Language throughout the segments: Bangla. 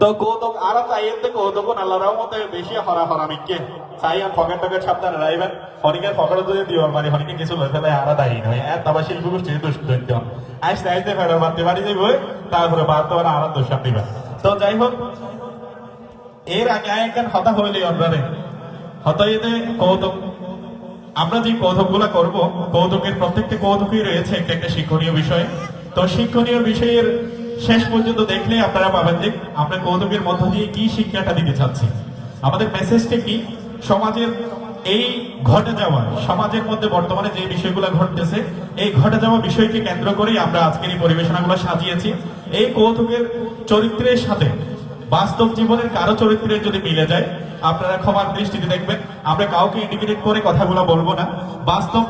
তো কৌতুক আর কৌতুক বেশি হরা হরা চাই আর যদি দিওর মানে হরিকে কিছু ফেলে আর দায়ী নয় শিল্প গোষ্ঠী দুষ্ট মারতে পারি তারপরে আর দিবেন তো যাই হোক এর আগে একখান হতা হইলে হতাইতে কৌতুক আমরা যে কৌতুকগুলা করব কৌতুকের প্রত্যেকটি কৌতুকই রয়েছে একটা একটা শিক্ষণীয় বিষয় তো শিক্ষণীয় বিষয়ের শেষ পর্যন্ত দেখলে আপনারা পাবেন যে আমরা কৌতুকের মধ্য দিয়ে কি শিক্ষাটা দিতে চাচ্ছি। আমাদের মেসেজটা কি? সমাজের এই ঘটে যাওয়া, সমাজের মধ্যে বর্তমানে যে বিষয়গুলো ঘটতেছে, এই ঘটে যাওয়া বিষয়কে কেন্দ্র করেই আমরা আজকের এই পরিবেশনাগুলো সাজিয়েছি। এই কৌতুকের চরিত্রের সাথে, বাস্তব জীবনের কারও চরিত্রের যদি মিলে যায়, আপনারা ক্ষমার দৃষ্টিতে দেখবেন, আমরা কাউকে ইন্ডিকেট করে কথাগুলো বলব না। বাস্তব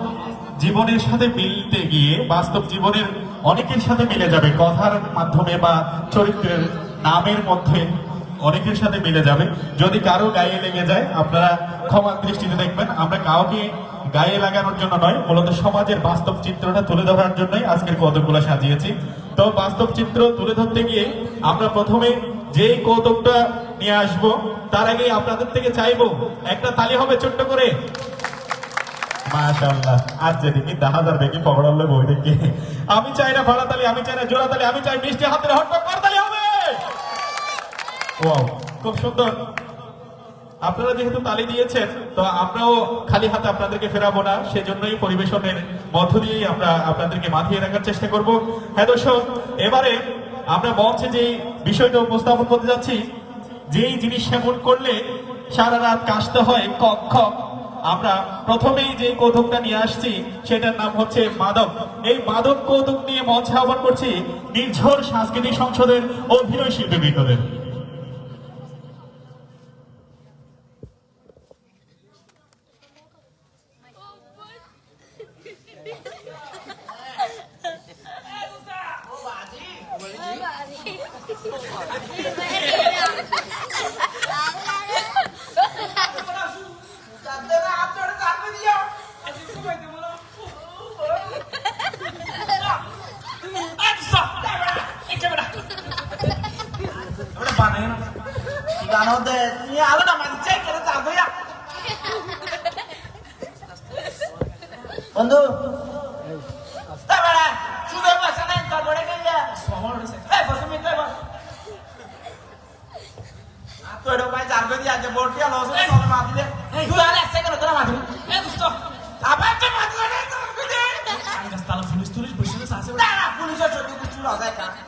জীবনের সাথে মিলতে গিয়ে, বাস্তব জীবনের অনেকের সাথে মিলে যাবে, কথার মাধ্যমে বা চরিত্রের নামের মধ্যে অনেকের সাথে মিলে যাবে। যদি কারও গায়ে লেগে যায়, আপনারা ক্ষমার দৃষ্টিতে দেখবেন, আমরা কাউকে গায়ে লাগানোর জন্য নয়, মূলত সমাজের বাস্তব চিত্রটা তুলে ধরার জন্যই আজকের কৌতুকগুলো সাজিয়েছি। তো বাস্তব চিত্র তুলে ধরতে গিয়ে আমরা প্রথমে যে কৌতুকটা নিয়ে আসব, তার আগে আপনাদের থেকে চাইব, একটা তালি হবে ছোট্ট করে। মাশাআল্লাহ। আজ যেদিকে দেখা যাবে কি পকড়ালে বই দেখি। আমি চাই না ভাড়া তালি আমি চাই না জোড়া তালি আমি চাই মিষ্টি হাতের হট কর হবে। ওয়াও খুব সুন্দর। আপনারা যেহেতু তালি দিয়েছেন, তো আমরাও খালি হাতে আপনাদেরকে ফেরাবো না, সেজন্যই পরিবেশনের মধ্য দিয়েই আমরা আপনাদেরকে মাথিয়ে রাখার চেষ্টা করব। হ্যাঁ দর্শক, এবারে আমরা মঞ্চে যে বিষয়টা উপস্থাপন করতে যাচ্ছি, যেই জিনিস সেবন করলে সারা রাত কাশতে হয়, কক কক। আমরা প্রথমেই যে কৌতুকটা নিয়ে আসছি, সেটার নাম হচ্ছে মাদক। এই মাদক কৌতুক নিয়ে মঞ্চে আহ্বান করছি নির্ঝর সাংস্কৃতিক সংসদের অভিনয় শিল্পী বৃন্দদের। বন্ধু ও বাজি এরে নামা দিদি তোর লাগ লাগছে তারপরে এডি ফ্যাক্ট ইয়া লোডেসি ভাই বুকো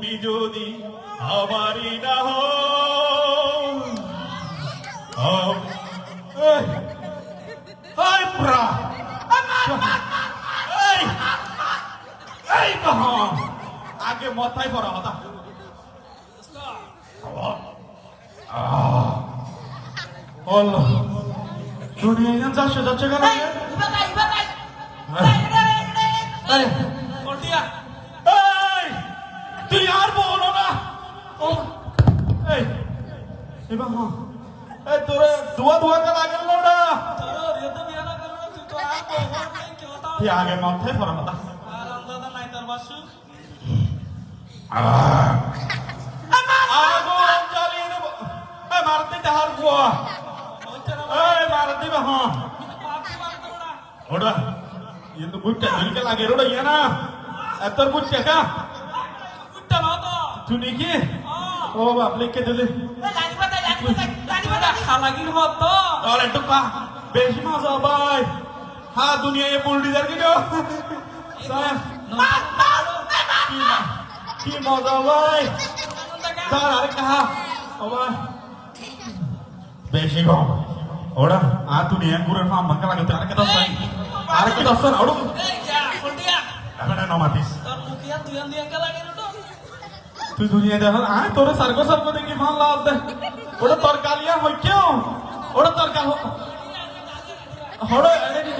তুমি যদি আমারই না হও আগে মাথায় পড়া হতা আল্লাহ দুনিয়া যাচ্ছে যাচ্ছে কেন তুই আর বলো না। ও, এই, এবার হ্যাঁ। এই তোরে দুয়া দুয়া কা লাগেল না? ওটা তুই আগে মাথায় পড়া হতা আগুন জ্বালিয়ে দেব এই মারতে তাহার বুয়া এই মারতে বা হ্যাঁ ওটা কিন্তু বুটটা দিলকে লাগে ওটা ইয়ে না। এত বুটটা কা তুই নাকি ও বাপ লিখে দিলি? আর একটু কা বেশি কি আরে কম ওরা আ দুনিয়া ঘুরে ফাম মাকা লাগে আর কে দছ আর কে দছ ওড় এই যা ফটিয়া আবে না মাতিস তোর মুখিয়া দুয়ান দুয়ান কা লাগে তুই দুনিয়া দেখ আ তোরে সার্গো সার্গো দেখি ভালো লাগ দে ওটা তোর কালিয়া হই কেউ ওটা তোর কাল হড়ো এনে দি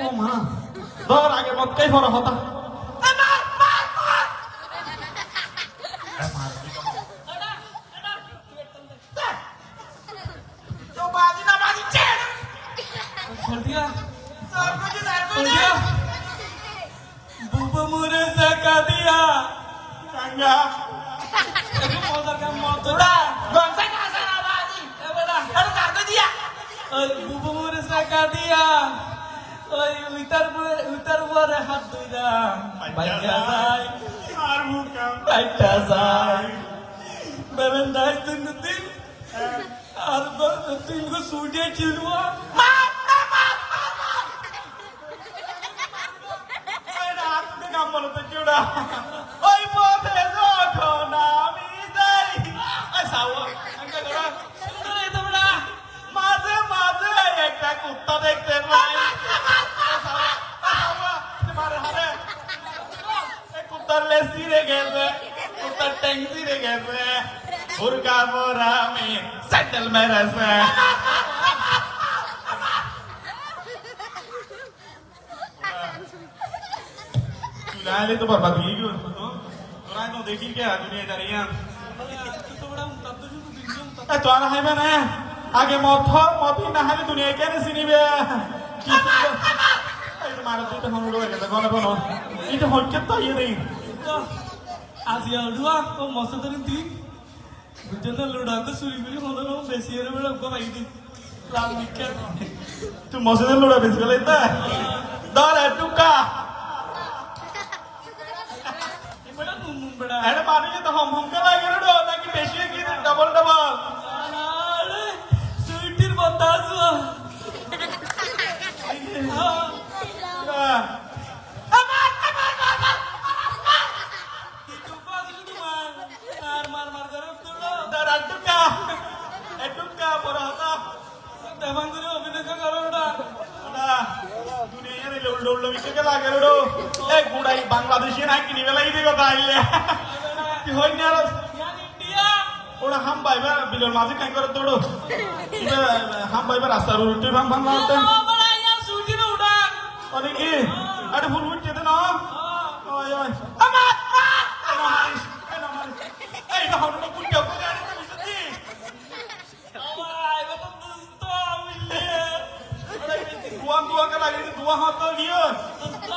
ও মা ধর আগে মত কাই ফর হতা তো বাজি না বাজি চেন ফটিয়া তোর কুজি তার কুজি ফটিয়া বুবা মুরে সাকা কুত্তা দেখতে পাই এই সাওয়া, এই সাওয়া, তুই মারে হারে এই কুত্তার লেজ ছিঁড়ে গেছে কুত্তার ট্যাং ছিঁড়ে গেছে উর্গা মোরা মে স্যান্ডেল মেরেছে চুলাইলে তো বরবাদ হয়ে গেল তোরা তো দেখি কে দুনিয়া দাঁড়িয়ে তো বেটা মুতাব তো শুধু দিন এ তো আর হাইবে না আগে মত মত না হালে দুনিয়া কেন চিনিবে? কি এই তো মারা তুই হন উড়ে গেছে গনে গনে এটা হচ্ছে তো ইয়ে নেই আজি আলুয়া ও মস্ত ধরিন তুই বুঝতে লুড়া তো চুরি করে হলো না বেশি এর বেড়া গো ভাই দি। লাল মিক্কা তুই মসজিদের লোড়া বেশি গেলে তা দর টুকা। বেটা নুন নুন এটা মানুষ তো হম হম করে লাগে নাকি বেশি কি ডাবল ডাবল এই উল্টো মিশে লাগে রে এ গুড়াই বাংলাদেশি না কিনি বেলাই দিগো তাইলে কি হই না ওরা হাম বাইবার বিলের মাঝে কাই করে দৌড়ো হাম বাইবার রাস্তার উল্টে ইয়ান সুইটির উড়া অনেক কি আরে ভুল উঠছে না ওই ওই আমার এই না এই এই হলো কুল মিলে দুয়া দুয়া কে লাগে দুয়া হাত তো গিয়ে দুস্ত